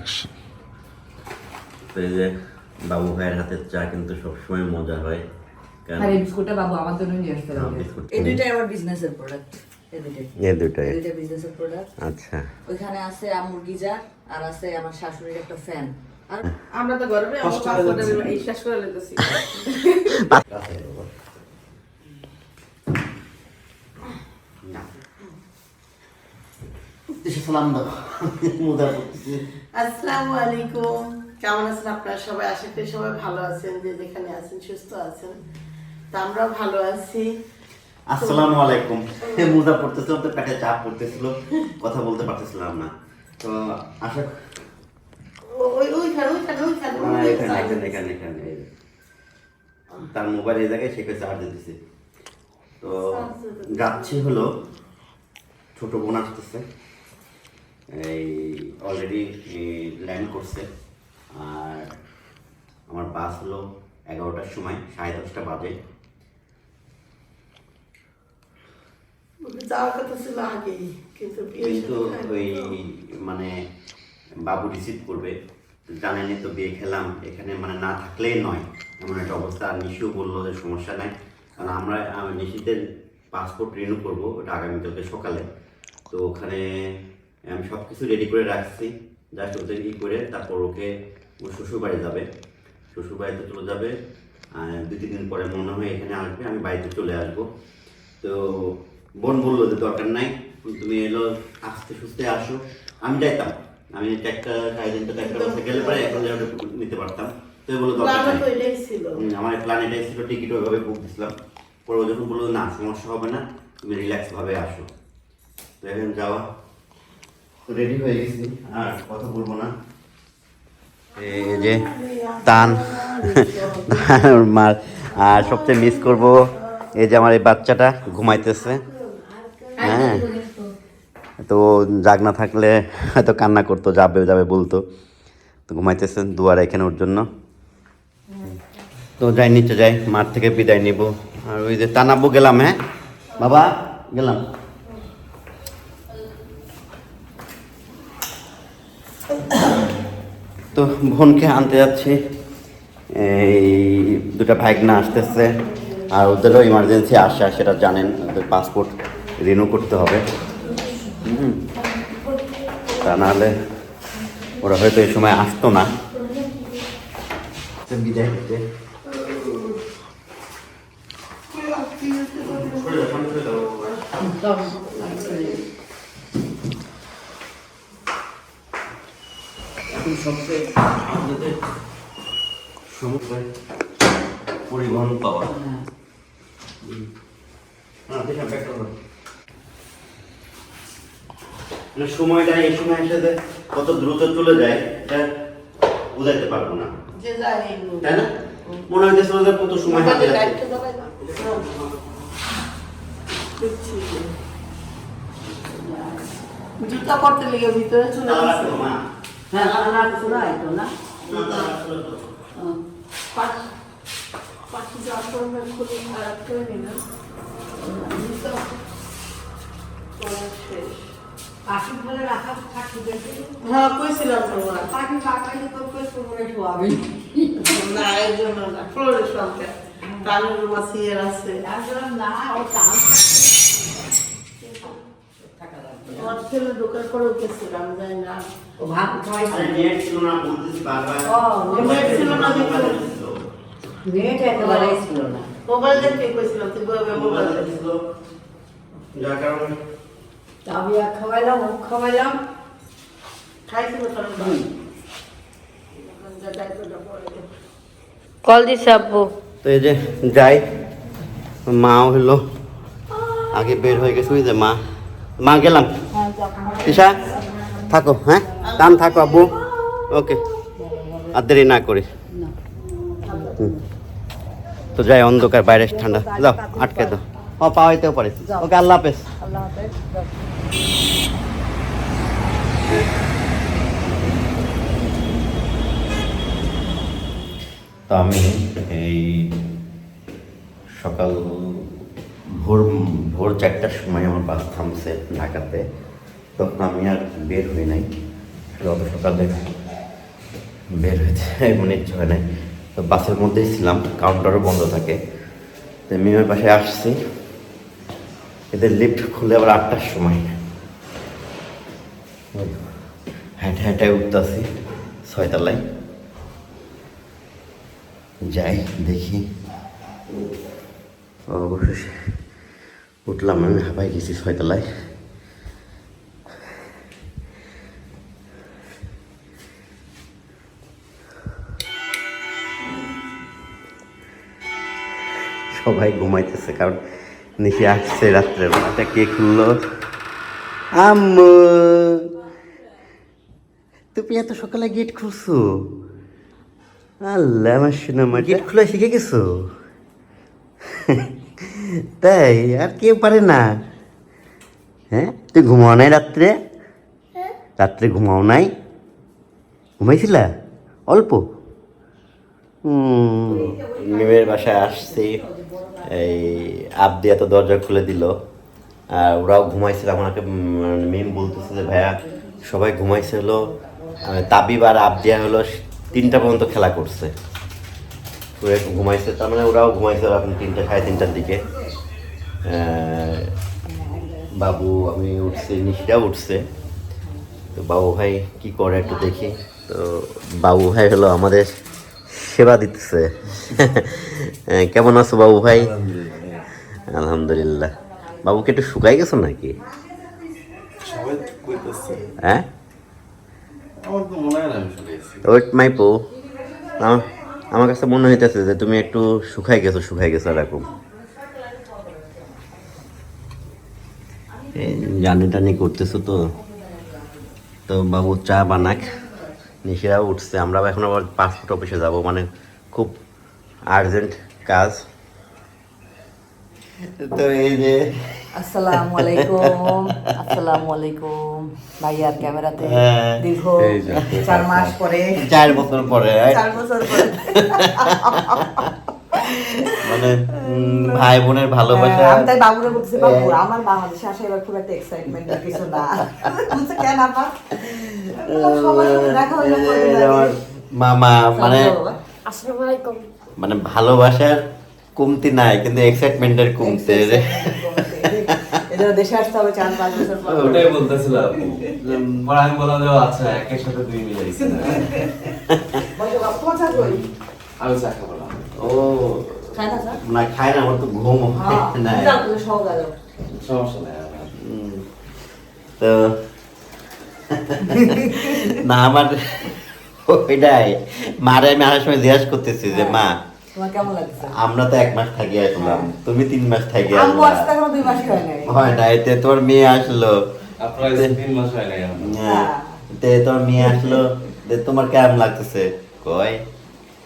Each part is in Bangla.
অ্যাকশন তো এই যে বাবু ভাইয়ের হাতের চা কিন্তু সবসময় মজা হয়। আর এই বিস্কুটটা বাবু আমার জন্য নিয়ে আসতে হ্যাঁ, হবে এই দুইটাই আমার বিজনেসের প্রোডাক্ট এই দুইটাই। এই দুইটা বিজনেসের প্রোডাক্ট আচ্ছা। ওইখানে আছে আমুর গিজার আর আছে আমার শাশুড়ির একটা ফ্যান আর আমরা তো গরমে আমার পাসপোর্টে এই শেষ করে লেতেছি সালাম দাও মুদা করতেছি আসসালামু আলাইকুম। কেমন আছেন আপনারা সবাই? আশা করি সবাই ভালো আছেন যে যেখানে আছেন সুস্থ আছেন। তা আমরাও ভালো আছি। আসসালামু আলাইকুম। মুদা পড়তেছিল তো পেটে চাপ পড়তেছিল কথা বলতে পারতেছিলাম না। তো আশা ওই ওইখানে ওইখানে ওইখানে ওই এখানে এখানে। তার মোবাইল এই জায়গায় সে চার্জ দিতেছে। তো যাচ্ছি হলো ছোট বোন আসতেছে। এই অলরেডি ল্যান্ড করছে। আর আমার বাস হলো এগারোটার সময় সাড়ে দশটা বাজে। যাওয়ার কথা ছিল আগেই কিন্তু কিন্তু ওই মানে বাবু রিসিভ করবে। জানেনই তো বিয়ে খেলাম এখানে মানে না থাকলেই নয়। এমন একটা অবস্থা। আর নিশিও বলল যে সমস্যা নাই। কারণ আমরা আমি নিশিদের পাসপোর্ট রিনিউ করব ওটা আগামীকালকে সকালে। তো ওখানে আমি সব কিছু রেডি করে রাখছি। জাস্ট ওদের ই করে তারপর ওকে ও শ্বশুরবাড়ি যাবে। শ্বশুরবাড়িতে চলে যাবে। আর দুই তিন দিন পরে মনে হয় এখানে আসবে। আমি বাড়িতে চলে আসব। তো বোন বলল যে দরকার নাই। তুমি এলো আস্তে সুস্থে আসো। আমি যাইতাম। আমি একটা সাড়ে তিনটা চারটা বাজে গেলে পরে এখন নিতে পারতাম। তো বলল দরকার নাই। আমার প্ল্যান এটাই ছিল টিকিট ওইভাবে বুক দিছিলাম। পরে ও যখন বলল না সমস্যা হবে না। তুমি রিল্যাক্স ভাবে আসো। তো এখন যাওয়া। রেডি হয়ে গেছি। আর কথা বলব না। এই যে তান মার আর সবচেয়ে মিস করব এই যে আমার এই বাচ্চাটা ঘুমাইতেছে। হ্যাঁ তো জাগ না থাকলে হয়তো কান্না করতো, যাবে যাবে বলতো। তো ঘুমাইতেছেন দুয়ার এখানে ওর জন্য। তো যাই, নিচে যাই, মাঠ থেকে বিদায় নিব। আর ওই যে তানাবু গেলাম হ্যাঁ? বাবা, গেলাম। তো বোনকে আনতে যাচ্ছি। এই দুটা ভাইগনা আসতেছে আর ওদেরও ইমার্জেন্সি আসে সেটা জানেন ওদের পাসপোর্ট রিনিউ করতে হবে। তা নাহলে ওরা হয়তো এই সময় আসতো না। বিদায় হতে এখন সবচেয়ে আমাদের সমস্যা পরিবহন পাওয়া। হ্যাঁ। মানে সময়টা এই সময় এসে কত দ্রুত চলে যায় এটা বোঝাইতে পারব না যে যায় তাই না মনে হইতেছিল যে কত সময় হাতে। জুতা পরতে লেগে ভিতরে চলে গেছে মা। হ্যাঁ রান্না না। পাখি পাখি যাওয়ার পর খুলে খারাপ করে নিলাম। জুতা পরা শেষ। পাখি বলে রাখা দেখে। হ্যাঁ কইছিলাম তোমরা পাখি কাকাই তো শোয়াবে না এর জন্য না ফ্লোরে ইয়ের আছে। না ও তাল আমার ছেলে ঢোকার পরেও গেছিলাম জানি না। ও ভাত খাই নেট ছিল না বলতেছি বারবার। ও, নেট ছিল না নেট একেবারে ছিল না। মোবাইল দেখতে কইছিলাম তুই মোবাইল মোবাইল যার কারণে। চাবিয়া খাওয়াইলাম ও খাওয়াইলাম। খাইছিল। কল দিছে আব্বু। তো এই যে যাই মাও হলো আগে বের হয়ে গেছে ওই যে মা। মা গেলাম। ঈশা, থাকো হ্যাঁ? টান থাকো, আব্বু। ওকে। আর দেরি না করি। তো যাই, অন্ধকার, বাইরে ঠান্ডা। যাও, আটকে দাও। ও পাওয়াইতেও পারে। ওকে আল্লাহ হাফেজ আল্লাহ হাফেজ। তো আমি এই সকাল ভোর ভোর চারটার সময় আমার বাস থামছে ঢাকাতে। তখন আমি আর বের হই নাই। অত সকালে বের হয়েছে এমন ইচ্ছে হয় নাই। তো বাসের মধ্যেই ছিলাম কাউন্টারও বন্ধ থাকে। তো মিমের পাশে আসছি। এদের লিফট খুলে আবার আটটার সময়। হ্যাঁটে হ্যাঁটে উঠতেছি ছয়তলায়। যাই, দেখি। অবশেষে উঠলাম, আমি হাবাই গেছি ছয়তলায়। সবাই ঘুমাইতেছে কারণ নিচে আসছে রাত্রে। বেলাটা কে খুললো? আম্মু! তুমি এত সকালে গেট খুলছো? আল্লাহ আমার সিনেমা গেট খোলা শিখে গেছো? তাই আর কেউ পারে না। হ্যাঁ? তুই ঘুমাও নাই রাত্রে? রাত্রে ঘুমাও নাই? ঘুমাইছিলা? অল্প? মিমের বাসায় আসছি। এই আবদিয়া তো দরজা খুলে দিল। আর ওরাও ঘুমাইছিল আমাকে মিম বলতেছে যে, ভাইয়া, সবাই ঘুমাইছিল। তাবিব আর আবদিয়া হলো তিনটা পর্যন্ত খেলা করছে। ওরা একটু ঘুমাইছে, তার মানে ওরাও ঘুমাইছে এখন তিনটা, সাড়ে তিনটার দিকে। বাবু, আমি উঠছি, নিশিরাও উঠছে। তো বাবু ভাই কি করে একটু দেখি। তো বাবু ভাই হলো আমাদের সেবা দিতেছে। কেমন আছো বাবু ভাই? আলহামদুলিল্লাহ। বাবুকে একটু শুকাই গেছো নাকি? হ্যাঁ? ওয়েট মাই পো। আমার আমার কাছে মনে হইতেছে যে তুমি একটু শুকাই গেছো শুকাই গেছো এরকম। জানি টানি করতেছো তো। তো বাবু চা বানাক। নিশিরাও উঠছে আমরা এখন আবার পাসপোর্ট অফিসে যাব মানে খুব আর্জেন্ট কাজ। তো এই যে আসসালামু আলাইকুম আসসালামু আলাইকুম। ভাইয়ার ক্যামেরাতে হ্যাঁ, দীর্ঘ চার মাস পরে। চার বছর পরে চার বছর পরে। মানে ভাই বোনের ভালোবাসা হ্যাঁ, আমি তাই বাবুরে বলতেছি বাবু আমার বাংলাদেশে আসা এবার খুব একটা এক্সাইটমেন্ট কিছু না। বলছে কেন আপা? দেখা মামা মানে আসসালামু আলাইকুম। মানে ভালোবাসার কমতি নাই কিন্তু এক্সাইটমেন্টের কমতি দেশে আসতে হবে চার পাঁচ বছর পর। ওটাই বলতেছিলাম পরে আমি বললাম যে আচ্ছা একের সাথে দুই? আমি চা খাব। ও না খায় না আমার তো ঘুম নাই। সমস্যা নেই তো না আমার ওইটাই মারে আমি আসার সময় জিজ্ঞাসা করতেছি যে মা আমরা তো এক মাস থাকি আসলাম তুমি তিন মাস থাকি হয় না এতে তোর মেয়ে আসলো তোর মেয়ে আসলো তোমার কেমন লাগতেছে কয়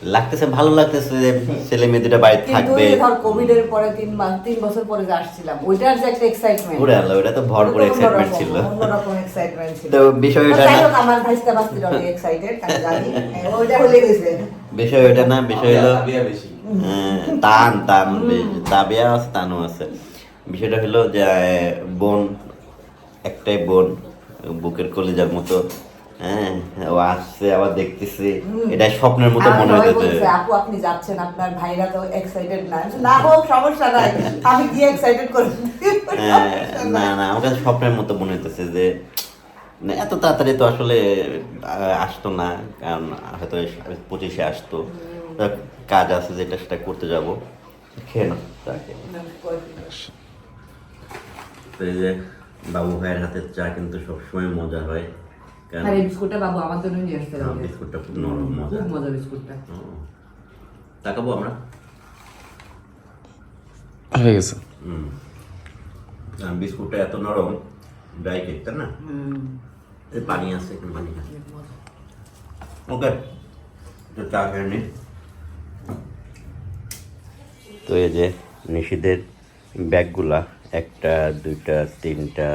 লাগতেছে ভালো লাগতেছে যে ছেলে মেয়ে দুটা বাড়িতে কিন্তু থাকবে। ধর কোভিড এর পরে তিন মাস তিন বছর পরে যে আসছিলাম ওইটার যে একটা এক্সাইটমেন্ট ঘুরে আলো ওটা তো ভরপুর এক্সাইটমেন্ট ছিল। অন্যরকম এক্সাইটমেন্ট ছিল। তো বিষয় ওটা না। আমার ভাইস্তা বাস্তির অনেক এক্সাইটেড আমি জানি। হ্যাঁ, ওইটা হলে গেছে। বিষয় ওটা না বিষয় হলো বিয়া বেশি। হ্যাঁ, টান টান বেশ- তাবিয়া আছে টানও আছে। বিষয়টা হলো যে বোন একটাই বোন বুকের কলিজার মতো হ্যাঁ ও আসছে আবার দেখতেছি। এটা স্বপ্নের মতো মনে সবাই আপু আপনি যাচ্ছেন আপনার ভাইরা তো এক্সাইটেড না। না হোক সমস্যা নাই। আমি গিয়ে এক্সাইটেড করে হ্যাঁ, না না আমার কাছে স্বপ্নের মতো মনে হইতেছে যে এত তাড়াতাড়ি তো আসলে আসতো না কারণ হয়তো পঁচিশে আসতো। কাজ আছে যেটা সেটা করতে যাব। খেয়ে না তাকে এই যে বাবু ভাইয়ের হাতের চা কিন্তু সবসময় মজা হয়। আর এই বিস্কুটটা বাবু আমার জন্য নিয়ে আসতে হবে। বিস্কুটটা খুব নরম মজা। খুব মজা বিস্কুটটা। তাকাবো আমরা? হয়ে গেছে। হুম। বিস্কুটটা এত নরম ড্রাই কেক তাই না? এই পানি আছে একটু পানি আছে ওকে তো চা খেয়ে নি। তো এই যে নিশিদের ব্যাগগুলা একটা দুইটা তিনটা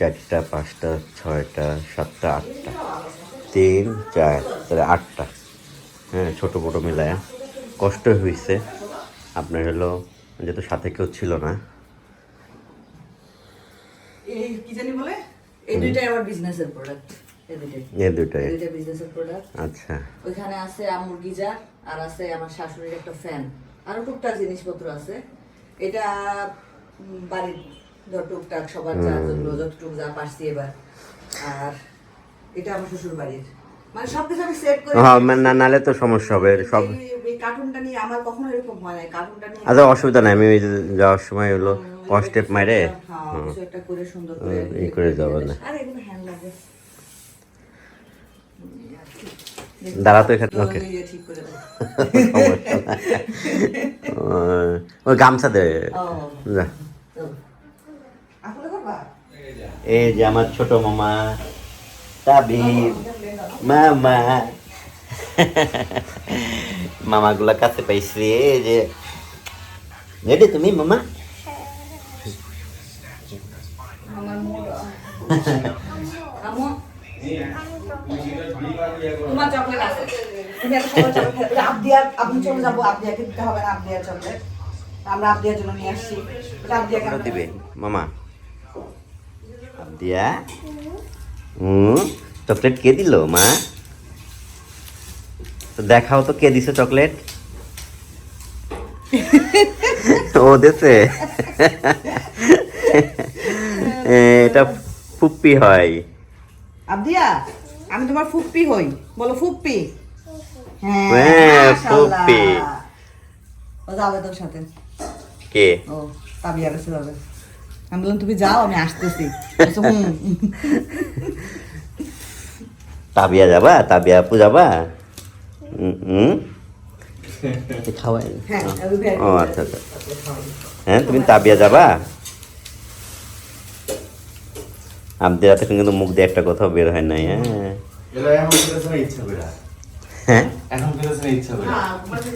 চারটা পাঁচটা ছয়টা সাতটা আটটা। তিন চার তাহলে আটটা। হ্যাঁ ছোটো মোটো মিলায়া। কষ্ট হয়েছে আপনার হলো যেহেতু সাথে কেউ ছিল না। আচ্ছা। ওইখানে আছে আমুর গিজার আর আছে আমার শাশুড়ির একটা ফ্যান আরও টুকটাক জিনিসপত্র আছে। এটা বাড়ির টুকটাক সবার যা যেগুলো যতটুকু যা পারছি এবার। আর এটা আমার শ্বশুর বাড়ির মানে সবকিছু আমি সেট করে হ্যাঁ না নালে তো সমস্যা হবে। সব কার্টুনটা নিয়ে আমার কখনো এরকম হয় না কার্টুনটা নিয়ে আচ্ছা অসুবিধা নাই। আমি ওই যে যাওয়ার সময় হলো মারে হ্যাঁ, কিছু একটা করে সুন্দর করে হুম, করে যাব না। আর এগুলো হ্যান্ড লাগে। দাঁড়া তো এখানে ওকে। গামছা দে যা তো আসলে করবা এই যে আমার ছোট মামা তাবিব মামা। মামাগুলা কাছে পাইছি এই যে রেডি তুমি মামা? আপনি চলে যাব আবদিয়াকে দিতে হবে না আবদিয়ার চকলেট আমরা আবদিয়ার জন্য নিয়ে আসছি। দিবে মামা। দিয়া। হুম চকলেট কে দিল মা? তো দেখাও তো কে দিছে চকলেট। ও দেছে। এটা ফুপ্পি হয়। আবদিয়া আমি তোমার ফুপ্পি হই। বলো ফুপ্পি। হ্যাঁ, মাশাআল্লাহ। ফুপ্পি। ও যাবে তোর সাথে। কে? ও তাবিয়ার কাছে যাবে। আমি বললাম তুমি যাও আমি আসতেছি। তাবিয়া যাবা? তাবিয়া আপু যাবা? হুম, খাওয়াই। হ্যাঁ ও আচ্ছা আচ্ছা। হ্যাঁ তুমি তাবিয়া যাবা? আমাদের রাতে কিন্তু মুখ দিয়ে একটা কথাও বের হয় নাই হ্যাঁ। হ্যাঁ? না ইচ্ছা করে। হ্যাঁ মানে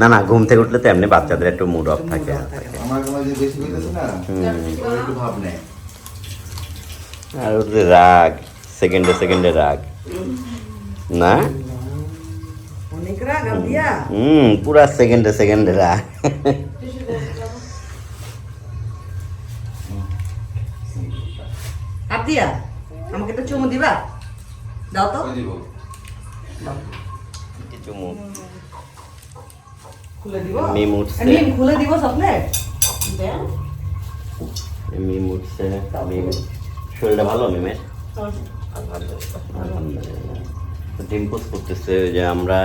না না ঘুম থেকে উঠলে তো এমনি বাচ্চাদের একটু মুড অফ থাকে আমার কোনো যে বেশি হইতেছে না ওর একটু ভাব নেই আর ওর যে রাগ সেকেন্ডে সেকেন্ডে রাগ। না? হুম পুরা সেকেন্ডে সেকেন্ডে রাগ। আবদিয়া আমাকে একটা চুমু দিবা? দাও তো। দিব। মুখ খুলে দিব? মিম উঠছে। মিম খুলে দিব চকলেট দেন মিম উঠছে মিম শরীরটা ভালো মিমের আলহামদুলিল্লাহ। ডিম্পোজ করতেছে যে আমরা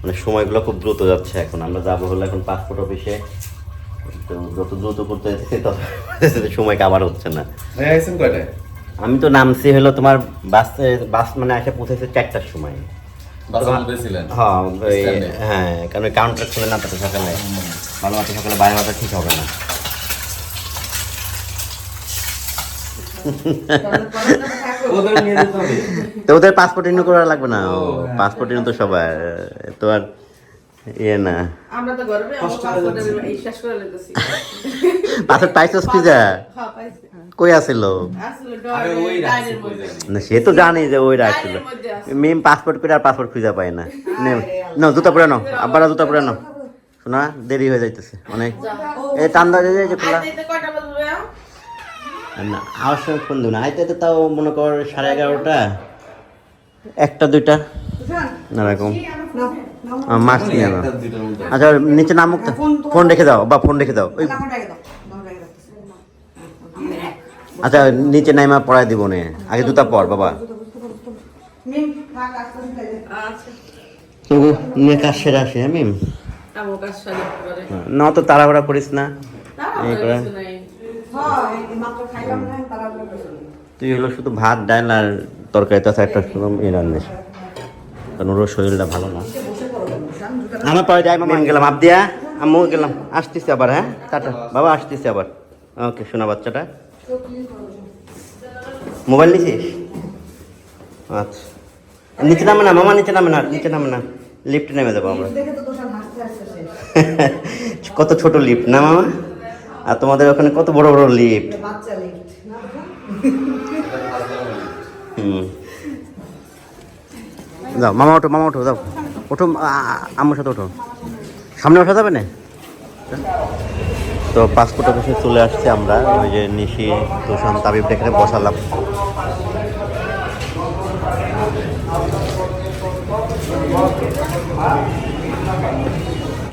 মানে সময়গুলো খুব দ্রুত যাচ্ছে এখন। আমরা যাব হলো এখন পাসপোর্ট অফিসে। তো যত দ্রুত করতে যাচ্ছে তত সময় কাবার হচ্ছে না। আমি তো নামছি হলো তোমার বাসে বাস মানে এসে পৌঁছেছে চারটার সময়। হ্যাঁ হ্যাঁ কারণ কাউন্টার খুলে না তাতে সকালে। ভালো মতো সকালে বাইরে হওয়াটা ঠিক হবে না। ওদের নিয়ে যেতে হবে। তো ওদের পাসপোর্ট রিনিউ করা লাগবে না। ও। পাসপোর্ট রিনিউ তো সবাই তো আর ইয়ে না। আমরা তো গর্বে। এই শেষ করে পাইছস কি যা? কই আছিল? সে তো জানি যে ওই রাখছিল মিম পাসপোর্ট করে আর পাসপোর্ট খুঁজে পায় না। না জুতা পরে নাও আব্বারা জুতা পরে নাও শোনা দেরি হয়ে যাইতেছে অনেক। এই টান্দা যে যে খোলা। না আমার সঙ্গে ফোন দেবো না। আইতে তো তাও মনে কর সাড়ে এগারোটা। একটা দুইটা। না এরকম। মাস্ক নিয়ে নাও। আচ্ছা নিচে নামুক ফোন রেখে দাও বা ফোন রেখে দাও। ওই আচ্ছা নিচে নাইমা পড়াই দিব নে। আগে জুতা পর বাবা। আচ্ছা। নিয়ে কাজ সেরে আসি হ্যাঁ মিম? করে। না তো তাড়াহুড়া করিস না। না এই করে। তুই হলো শুধু ভাত ডাল আর তরকারি তাছাড়া একটা শুধু এ রান্নিস কারণ ওর শরীরটা ভালো না। আমার পরে যাই মামা। গেলাম আবদিয়া আমিও গেলাম। আসতেছি আবার হ্যাঁ? টাটা। বাবা আসতেছি আবার। ওকে শোনা বাচ্চাটা। মোবাইল নিছিস? আচ্ছা। নিচে নামে না মামা নিচে নামে না নিচে নামে না। লিফটে নেমে যাব আমরা। কত ছোট লিফট না মামা? আর তোমাদের ওখানে কত বড় বড় লিফট? হুম। যাও মামা ওঠো মামা ওঠো যাও। ওঠো আমার সাথে ওঠো। সামনে ওঠা যাবে না? তো পাসপোর্ট অফিসে চলে আসছি আমরা, ওই যে নিশি তুষান তাবিব এখানে বসালাম।